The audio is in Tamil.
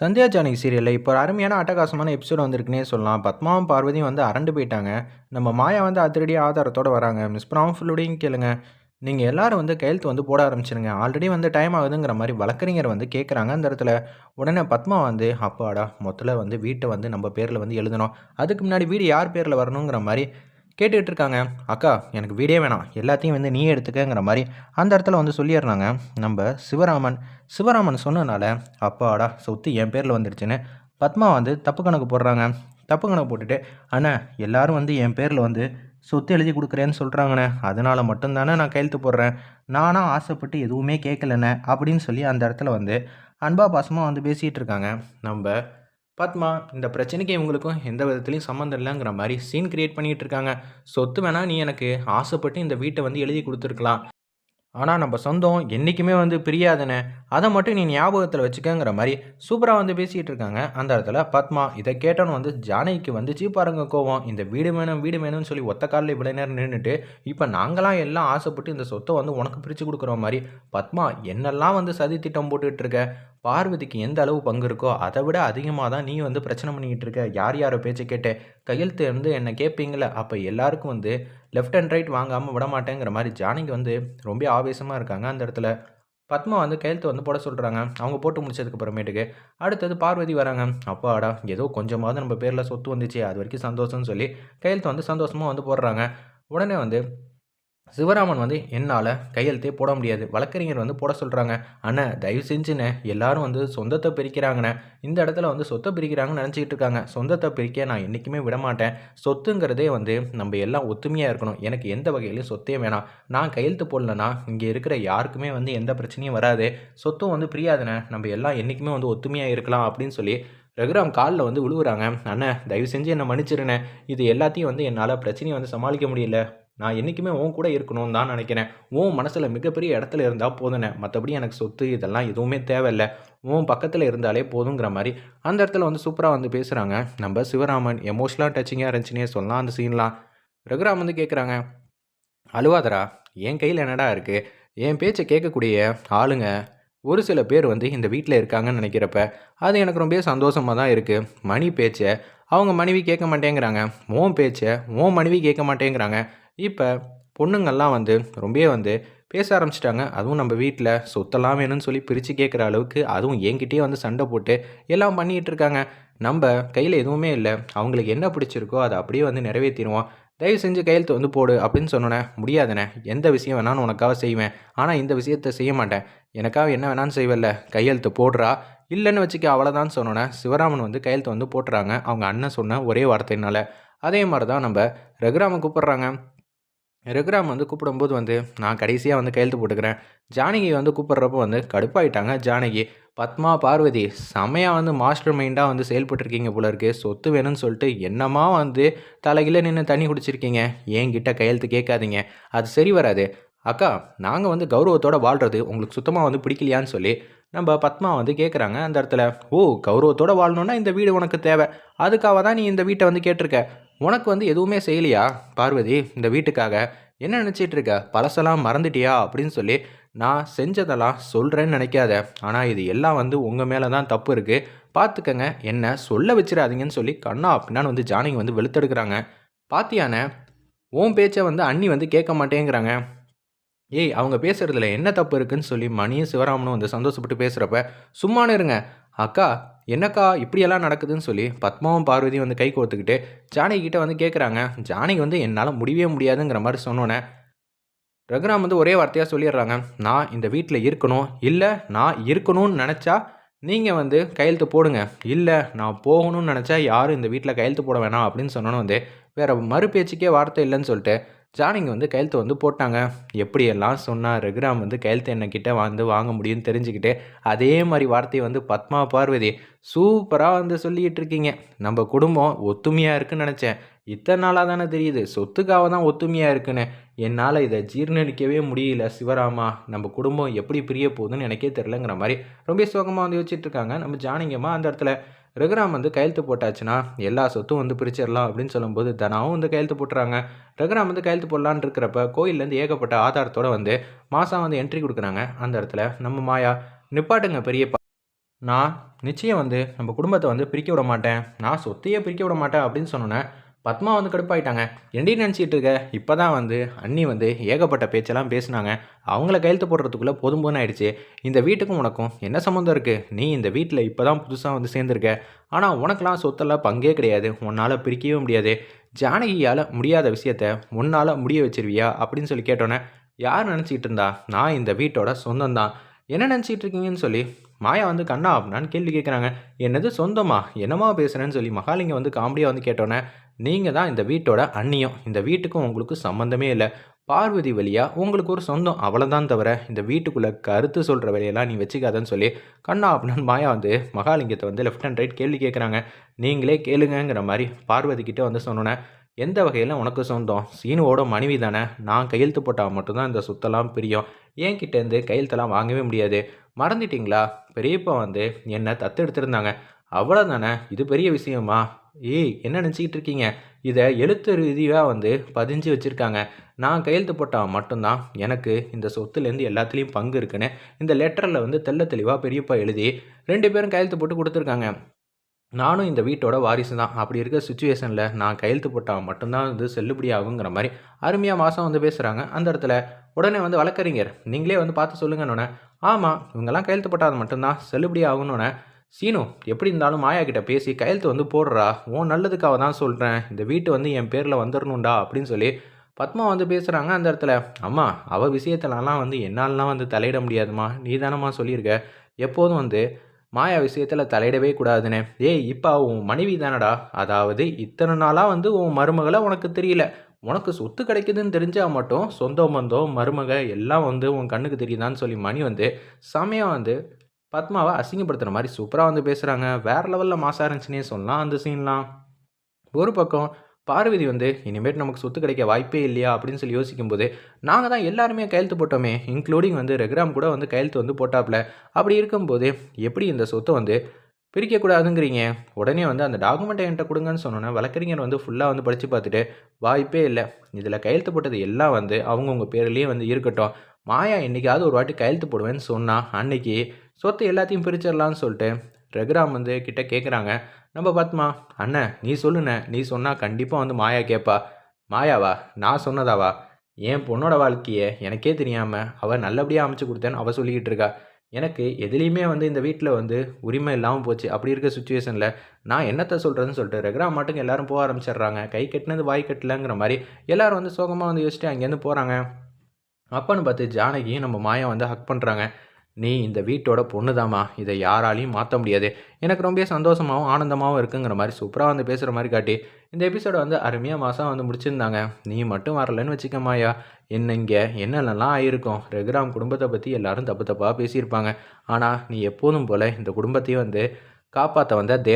சந்தியா ஜானகி சீரியலில் இப்போ ஒரு அருமையான அட்டகாசமான எபிசோடு வந்திருக்குன்னே சொல்லலாம். பத்மாவும் பார்வதியும் வந்து அரண்டு போயிட்டாங்க. நம்ம மாயா வந்து அதிரடி ஆதாரத்தோடு வராங்க. மிஸ் பண்ணாமல் கேளுங்க. நீங்கள் எல்லாரும் வந்து கையெழுத்து வந்து போட ஆரம்பிச்சிருங்க. ஆல்ரெடி வந்து டைம் ஆகுதுங்கிற மாதிரி வழக்கறிஞர் வந்து கேட்குறாங்க அந்த இடத்துல. உடனே பத்மா வந்து அப்பாடா மொத்தத்தில் வந்து வீட்டை வந்து நம்ம பேரில் வந்து எழுதணும். அதுக்கு முன்னாடி வீடு யார் பேரில் வரணுங்கிற மாதிரி கேட்டுக்கிட்டு இருக்காங்க அக்கா எனக்கு வீடே வேணாம். எல்லாத்தையும் வந்து நீ எடுத்துக்கங்கிற மாதிரி அந்த இடத்துல வந்து சொல்லிடுறாங்க. நம்ம சிவராமன் சிவராமன் சொன்னனால அப்பாடா சொத்து என் பேரில் வந்துடுச்சுன்னு பத்மா வந்து தப்பு கணக்கு போடுறாங்க. தப்பு கணக்கு போட்டுட்டு அண்ணா எல்லாரும் வந்து என் பேரில் வந்து சொத்து எழுதி கொடுக்குறேன்னு சொல்கிறாங்கண்ணே அதனால் மட்டும்தானே நான் கையெழுத்து போடுறேன். நானாக ஆசைப்பட்டு எதுவுமே கேட்கலண்ணே. அப்படின்னு சொல்லி அந்த இடத்துல வந்து அன்பா பாசமாக வந்து பேசிகிட்டு இருக்காங்க. நம்ம பத்மா இந்த பிரச்சனைக்கு இவங்களுக்கும் எந்த விதத்துலையும் சம்மந்தம் இல்லைங்கிற மாதிரி சீன் கிரியேட் பண்ணிகிட்டு இருக்காங்க. சொத்து வேணால் நீ எனக்கு ஆசைப்பட்டு இந்த வீட்டை வந்து எழுதி கொடுத்துருக்கலாம். ஆனால் நம்ம சொந்தம் என்றைக்குமே வந்து பிரியாதுன்னு அதை மட்டும் நீ ஞாபகத்தில் வச்சுக்கங்கிற மாதிரி சூப்பராக வந்து பேசிகிட்டு இருக்காங்க. அந்த இடத்துல பத்மா இதை கேட்டோன்னு வந்து ஜானகிக்கு வந்துச்சு பாருங்க கோவம். இந்த வீடு வேணும் வீடு வேணும்னு சொல்லி ஒத்த காலில் இவ்வளோ நேரம் நின்றுட்டு இப்போ நாங்களாம் எல்லாம் ஆசைப்பட்டு இந்த சொத்தை வந்து உனக்கு பிரித்து கொடுக்குற மாதிரி பத்மா என்னெல்லாம் வந்து சதி திட்டம் போட்டுட்ருக்க பார்வதிக்கு எந்த அளவு பங்கு இருக்கோ அதை விட அதிகமாக தான் நீ வந்து பிரச்சனை பண்ணிக்கிட்டு இருக்க. யார் யாரோ பேச்சை கேட்டு கையெழுத்து வந்து என்னை கேட்பீங்களே அப்போ எல்லாருக்கும் வந்து லெஃப்ட் அண்ட் ரைட் வாங்காமல் விட மாட்டேங்கிற மாதிரி ஜானகி வந்து ரொம்ப ஆவேசமாக இருக்காங்க. அந்த இடத்துல பத்மா வந்து கையெழுத்து வந்து போட சொல்கிறாங்க அவங்க போட்டு முடிச்சதுக்கு அப்புறமேட்டுக்கு அடுத்தது பார்வதி வராங்க. அப்பாடா ஏதோ கொஞ்சமாவது நம்ம பேரில் சொத்து வந்துச்சு அது வரைக்கும் சந்தோஷம்னு சொல்லி கையெழுத்து வந்து சந்தோஷமாக வந்து போடுறாங்க. உடனே வந்து சிவராமன் வந்து என்னால் கையெழுத்தே போட முடியாது. வழக்கறிஞர் வந்து போட சொல்கிறாங்க அண்ணன் தயவு செஞ்சுண்ணே எல்லாரும் வந்து சொந்தத்தை பிரிக்கிறாங்கண்ணே. இந்த இடத்துல வந்து சொத்தை பிரிக்கிறாங்கன்னு நினச்சிக்கிட்டு இருக்காங்க. சொந்தத்தை பிரிக்க நான் என்றைக்குமே விடமாட்டேன் சொத்துங்கிறதே வந்து நம்ம எல்லாம் ஒத்துமையாக இருக்கணும். எனக்கு எந்த வகையிலையும் சொத்தே வேணாம். நான் கையெழுத்து போடலன்னா இங்கே இருக்கிற யாருக்குமே வந்து எந்த பிரச்சனையும் வராது. சொத்தும் வந்து பிரியாதுண்ணே. நம்ம எல்லாம் என்றைக்குமே வந்து ஒத்துமையாக இருக்கலாம் அப்படின்னு சொல்லி ரகுராம் காலில் வந்து விழுகுறாங்க அண்ணன் தயவு செஞ்சு என்னை மன்னிச்சிருண்ணே. இது எல்லாத்தையும் வந்து என்னால் பிரச்சனையை வந்து சமாளிக்க முடியல. நான் என்றைக்குமே உன் கூட இருக்கணும்னு தான் நினைக்கிறேன். உன் மனசில் மிகப்பெரிய இடத்துல இருந்தால் போதுனே மற்றபடி எனக்கு சொத்து இதெல்லாம் எதுவுமே தேவையில்லை. உன் பக்கத்தில் இருந்தாலே போதுங்கிற மாதிரி அந்த இடத்துல வந்து சூப்பராக வந்து பேசுகிறாங்க நம்ம சிவராமன் எமோஷனலாக டச்சிங்காக இருந்துச்சுனே சொல்லலாம் அந்த சீன்லாம் ரகுராம் வந்து கேட்குறாங்க அழுவாதரா என் கையில் என்னடா இருக்குது என் பேச்சை கேட்கக்கூடிய ஆளுங்க ஒரு சில பேர் வந்து இந்த வீட்டில் இருக்காங்கன்னு நினைக்கிறப்ப அது எனக்கு ரொம்ப சந்தோஷமாக தான் இருக்குது மணி பேச்சை அவங்க மனைவி கேட்க மாட்டேங்கிறாங்க. ஓம் பேச்சை ஓம் மனைவி கேட்க மாட்டேங்கிறாங்க. இப்போ பொண்ணுங்கள்லாம் வந்து ரொம்பவே வந்து பேச ஆரம்பிச்சிட்டாங்க. அதுவும் நம்ம வீட்டில் சொத்தெல்லாம் வேணும்னு சொல்லி பிரித்து கேட்குற அளவுக்கு அதுவும் என்கிட்டயே வந்து சண்டை போட்டு எல்லாம் பண்ணிகிட்டு இருக்காங்க. நம்ம கையில் எதுவுமே இல்லை. அவங்களுக்கு என்ன பிடிச்சிருக்கோ அதை அப்படியே வந்து நிறைவேற்றிடுவோம் தயவு செஞ்சு கையெழுத்து வந்து போடு அப்படின்னு சொன்னோன்னே முடியாதுண்ணே எந்த விஷயம் வேணாலும் உனக்காக செய்வேன். ஆனால் இந்த விஷயத்த செய்ய மாட்டேன். எனக்காக என்ன வேணாலும் செய்வல்ல. கையெழுத்து போடுறா? இல்லைன்னு வச்சுக்க அவ்வளோதான் சொன்னோன்னே சிவராமன் வந்து கையெழுத்து வந்து போட்டுறாங்க. அவங்க அண்ணன் சொன்ன ஒரே வார்த்தையினால. அதே மாதிரி தான் நம்ம ரகுராமன் கூப்பிட்றாங்க. ரகுராம் வந்து கூப்பிடும்போது வந்து நான் கடைசியாக வந்து கையெழுத்து போட்டுக்கிறேன். ஜானகி வந்து கூப்பிட்றப்போ வந்து கடுப்பாயிட்டாங்க. ஜானகி பத்மா பார்வதி செமையாக வந்து மாஸ்டர் மைண்டாக வந்து செயல்பட்டுருக்கீங்க போல இருக்கு. சொத்து வேணும்னு சொல்லிட்டு என்னமா வந்து தலைகில நின்று தண்ணி குடிச்சிருக்கீங்க? என்கிட்ட கையெழுத்து கேட்காதீங்க. அது சரி வராது. அக்கா நாங்கள் வந்து கௌரவத்தோடு வாழ்கிறது உங்களுக்கு சுத்தமாக வந்து பிடிக்கலையான்னு சொல்லி நம்ம பத்மா வந்து கேட்குறாங்க அந்த இடத்துல. ஓ கௌரவத்தோடு வாழணுன்னா இந்த வீடு உனக்கு தேவை. அதுக்காக தான் நீ இந்த வீட்டை வந்து கேட்டிருக்க? உனக்கு வந்து எதுவுமே செய்யலையா? பார்வதி இந்த வீட்டுக்காக. என்ன நினச்சிட்டு இருக்க பழசெல்லாம் மறந்துட்டியா? அப்படின்னு சொல்லி நான் செஞ்சதெல்லாம் சொல்கிறேன்னு நினைக்காத. ஆனால் இது எல்லாம் வந்து உங்கள் மேலே தான் தப்பு இருக்குது பார்த்துக்கங்க என்ன சொல்ல வச்சிடாதீங்கன்னு சொல்லி கண்ணா அப்படின்னா வந்து ஜானகி வந்து வெளுத்தெடுக்கிறாங்க. பாத்தியானே உன் பேச்சை வந்து அண்ணி வந்து கேட்க மாட்டேங்கிறாங்க. ஏய் அவங்க பேசுகிறதுல என்ன தப்பு இருக்குன்னு சொல்லி மணியும் சிவராமனும் வந்து சந்தோஷப்பட்டு பேசுகிறப்ப சும்மானு இருங்க. அக்கா என்னக்கா இப்படியெல்லாம் நடக்குதுன்னு சொல்லி பத்மாவும் பார்வதியும் வந்து கை கோர்த்துக்கிட்டு ஜானகி கிட்ட வந்து கேட்குறாங்க ஜானகி வந்து என்னால் முடியவே முடியாதுங்கிற மாதிரி சொன்னோன்னே ரகுராம் வந்து ஒரே வார்த்தையாக சொல்லிடுறாங்க. நான் இந்த வீட்டில் இருக்கணும். இல்லை நான் இருக்கணும்னு நினச்சா நீங்கள் வந்து கையெழுத்து போடுங்க. இல்லை நான் போகணும்னு நினச்சா யாரும் இந்த வீட்டில் கையெழுத்து போட வேணாம் அப்படின்னு சொன்னோன்னு வந்து வேறு மறு பேச்சுக்கே வார்த்தை இல்லைன்னு சொல்லிட்டு ஜானிங்க வந்து கையெழுத்து வந்து போட்டாங்க. எப்படியெல்லாம் சொன்னால் ரகுராம் வந்து கையெழுத்து என்ன கிட்டே வந்து வாங்க முடியும்னு தெரிஞ்சுக்கிட்டு அதே மாதிரி வார்த்தையை வந்து பத்மா பார்வதி சூப்பராக வந்து சொல்லிகிட்டு இருக்கீங்க. நம்ம குடும்பம் ஒத்துமையாக இருக்குன்னு நினச்சேன். இத்தனை நாளாக தானே தெரியுது? சொத்துக்காக தான் ஒத்துமையாக இருக்குன்னு. என்னால் இதை ஜீர்ணிக்கவே முடியல சிவராமா. நம்ம குடும்பம் எப்படி பிரிய போகுதுன்னு எனக்கே தெரிலங்கிற மாதிரி ரொம்ப சோகமாக வந்து யோசிச்சுட்டு இருக்காங்க. நம்ம ஜானிங்கமாக அந்த இடத்துல ரகுராம் வந்து கையெழுத்து போட்டாச்சுன்னா எல்லா சொத்தும் வந்து பிரிச்சிடலாம் அப்படின்னு சொல்லும்போது தனாவும் வந்து கையெழுத்து போட்டுறாங்க. ரகுராம் வந்து கையெழுத்து போடலான்னு இருக்கிறப்ப கோயிலேருந்து ஏகப்பட்ட ஆதாரத்தோடு வந்து மாதம் வந்து என்ட்ரி கொடுக்குறாங்க. அந்த இடத்துல நம்ம மாயா நிப்பாட்டுங்க பெரியப்பா. நான் நிச்சயம் வந்து நம்ம குடும்பத்தை வந்து பிரிக்க விட மாட்டேன். நான் சொத்தையே பிரிக்க விட மாட்டேன் அப்படின்னு சொன்னோன்னே பத்மா வந்து கடுப்பாயிட்டாங்க. என்னடி நினச்சிட்டு இருக்க? இப்போ தான் வந்து அண்ணி வந்து ஏகப்பட்ட பேச்செல்லாம் பேசினாங்க. அவங்கள கையெழுத்து போடுறதுக்குள்ளே போதும் போதும் ஆயிடுச்சு. இந்த வீட்டுக்கும் உனக்கும் என்ன சம்மந்தம் இருக்குது நீ இந்த வீட்டில் இப்போ தான் புதுசாக வந்து சேர்ந்துருக்க. ஆனால் உனக்கெல்லாம் சொத்தெல்லாம் பங்கே கிடையாது. உன்னால் பிரிக்கவே முடியாது. ஜானகியால் முடியாத விஷயத்த உன்னால் முடிய வச்சிருவியா? அப்படின்னு சொல்லி கேட்டோன்னே யார் நினச்சிக்கிட்டு இருந்தா? நான் இந்த வீட்டோட சொந்தம் தான் என்ன நினச்சிட்டு இருக்கீங்கன்னு சொல்லி மாயா வந்து கண்ணா அப்படின்னான்னு கேள்வி கேட்குறாங்க என்னது சொந்தமா? என்னமா பேசுகிறேன்னு சொல்லி மகாலிங்கம் வந்து காமெடியாக வந்து கேட்டோன்னே நீங்கள் தான் இந்த வீட்டோட அந்நியம் இந்த வீட்டுக்கும் உங்களுக்கு சம்மந்தமே இல்லை. பார்வதி வழியாக உங்களுக்கு ஒரு சொந்தம். அவ்வளோதான் தவிர இந்த வீட்டுக்குள்ளே கருத்து சொல்கிற வேலையெல்லாம் நீ வச்சுக்காதன்னு சொல்லி கண்ணா அப்படின்னு மாயா வந்து மகாலிங்கத்தை வந்து லெஃப்ட் அண்ட் ரைட் கேள்வி கேட்குறாங்க நீங்களே கேளுங்கங்கிற மாதிரி பார்வதி கிட்டே வந்து சொன்னோன்னே எந்த வகையில் உனக்கு சொந்தம்? சீனுவோட மனைவி தானே. நான் கையெழுத்து போட்டால் மட்டும்தான் இந்த சொத்தெல்லாம் பிரியும். என்கிட்டேருந்து கையெழுத்தெல்லாம் வாங்கவே முடியாது. மறந்துட்டிங்களா? பெரியப்பா வந்து என்னை தத்தெடுத்துருந்தாங்க. அவ்வளோ தானே? இது பெரிய விஷயமா? ஏய் என்ன நினச்சிக்கிட்டு இருக்கீங்க? இதை எழுத்து ரீதியாக வந்து பதிஞ்சு வச்சுருக்காங்க. நான் கையெழுத்து போட்டால் மட்டும்தான் எனக்கு இந்த சொத்துலேருந்து எல்லாத்துலேயும் பங்கு இருக்குன்னு இந்த லெட்டரில் வந்து தெள்ள தெளிவாக பெரியப்பா எழுதி ரெண்டு பேரும் கையெழுத்து போட்டு கொடுத்துருக்காங்க. நானும் இந்த வீட்டோட வாரிசு தான் அப்படி இருக்க சுச்சுவேஷனில் நான் கையெழுத்து போட்டால் மட்டும்தான் வந்து செல்லுபடி ஆகுங்கிற மாதிரி அருமையாக மாதம் வந்து பேசுகிறாங்க அந்த இடத்துல உடனே வந்து வழக்கறிஞர் நீங்களே வந்து பார்த்து சொல்லுங்கன்னொன்னே ஆமாம் இவங்கெல்லாம் கையெழுத்து போட்டால் மட்டும்தான் செல்லுபடி ஆகணுன்னே சீனு எப்படி இருந்தாலும் மாயா கிட்ட பேசி கையெழுத்து வந்து போடுறா. உன் நல்லதுக்காக தான் சொல்கிறேன் இந்த வீட்டு வந்து என் பேரில் வந்துடணும்டா அப்படின்னு சொல்லி பத்மா வந்து பேசுகிறாங்க அந்த இடத்துல. அம்மா அவள் விஷயத்துலலாம் வந்து என்னாலலாம் வந்து தலையிட முடியாதுமா நீ தானம்மா சொல்லியிருக்க. எப்போதும் வந்து மாயா விஷயத்தில் தலையிடவே கூடாதுன்னு ஏய் இப்போ உன் மனைவி தானடா? அதாவது இத்தனை நாளாக வந்து உன் மருமகளை உனக்கு தெரியல. உனக்கு சொத்து கிடைக்குதுன்னு தெரிஞ்சால் மட்டும் சொந்த பந்தம் மருமக எல்லாம் வந்து உன் கண்ணுக்கு தெரியுதான்னு சொல்லி மணி வந்து சமயம் வந்து பத்மாவை அசிங்கப்படுத்துகிற மாதிரி சூப்பராக வந்து பேசுகிறாங்க வேறு லெவலில் மாசாக இருந்துச்சுன்னே சொல்லலாம் அந்த சீன்லாம் ஒரு பக்கம் பார்வதி வந்து இனிமேட்டு நமக்கு சொத்து கிடைக்க வாய்ப்பே இல்லையா? அப்படின்னு சொல்லி யோசிக்கும்போது நாங்கள் தான் எல்லாருமே கையெழுத்து போட்டோமே. இன்க்ளூடிங் வந்து ரெக்ராம் கூட வந்து கையெழுத்து வந்து போட்டாப்புல. அப்படி இருக்கும்போது எப்படி இந்த சொத்தை வந்து பிரிக்கக்கூடாதுங்கிறீங்க? உடனே வந்து அந்த டாக்குமெண்ட்டை என்கிட்ட கொடுங்கன்னு சொன்னோன்னே வழக்கறிஞர் வந்து ஃபுல்லாக வந்து படித்து பார்த்துட்டு வாய்ப்பே இல்லை. இதில் கையெழுத்து போட்டது எல்லாம் வந்து அவங்கவுங்க பேர்லேயே வந்து இருக்கட்டும். மாயா என்றைக்காவது ஒரு வாட்டி கையெழுத்து போடுவேன்னு சொன்னால் அன்னைக்கு சொத்து எல்லாத்தையும் பிரிச்சிடலான்னு சொல்லிட்டு ரகுராம் வந்து கிட்ட கேட்குறாங்க நம்ம பத்மா அண்ணன் நீ சொல்லுண்ணே நீ சொன்னால் கண்டிப்பாக வந்து மாயா கேட்பா மாயாவா நான் சொன்னதாவா? என் பொண்ணோட வாழ்க்கையை எனக்கே தெரியாமல் அவள் நல்லபடியாக அமைச்சு கொடுத்தேன்னு அவள் சொல்லிக்கிட்டு இருக்கா. எனக்கு எதுலேயுமே வந்து இந்த வீட்டில் வந்து உரிமை இல்லாமல் போச்சு. அப்படி இருக்க சுச்சுவேஷனில் நான் என்னத்தை சொல்கிறதுன்னு சொல்லிட்டு ரெகுரா மாட்டுக்கு எல்லோரும் போக ஆரம்பிச்சிடுறாங்க. கை கட்டினது வாய் கட்டலங்கிற மாதிரி எல்லோரும் வந்து சோகமாக வந்து யோசிச்சுட்டு அங்கேருந்து போகிறாங்க அப்பன்னு பார்த்து ஜானகியும் நம்ம மாயா வந்து ஹக் பண்ணுறாங்க நீ இந்த வீட்டோட பொண்ணு தாம்மா இதை யாராலையும் மாற்ற முடியாது. எனக்கு ரொம்ப சந்தோஷமாகவும் ஆனந்தமாகவும் இருக்குங்கிற மாதிரி சூப்பராக வந்து பேசுகிற மாதிரி காட்டி இந்த எபிசோடை வந்து அருமையாக மாதம் வந்து முடிச்சிருந்தாங்க. நீ மட்டும் வரலன்னு வச்சுக்கமாயா என்ன இங்கே என்னென்னலாம் ஆயிருக்கும்? ரெகுராம் குடும்பத்தை பற்றி எல்லாரும் தப்பு தப்பாக பேசியிருப்பாங்க. ஆனால் நீ எப்போதும் போல் இந்த குடும்பத்தையும் வந்து காப்பாற்ற வந்த தேவ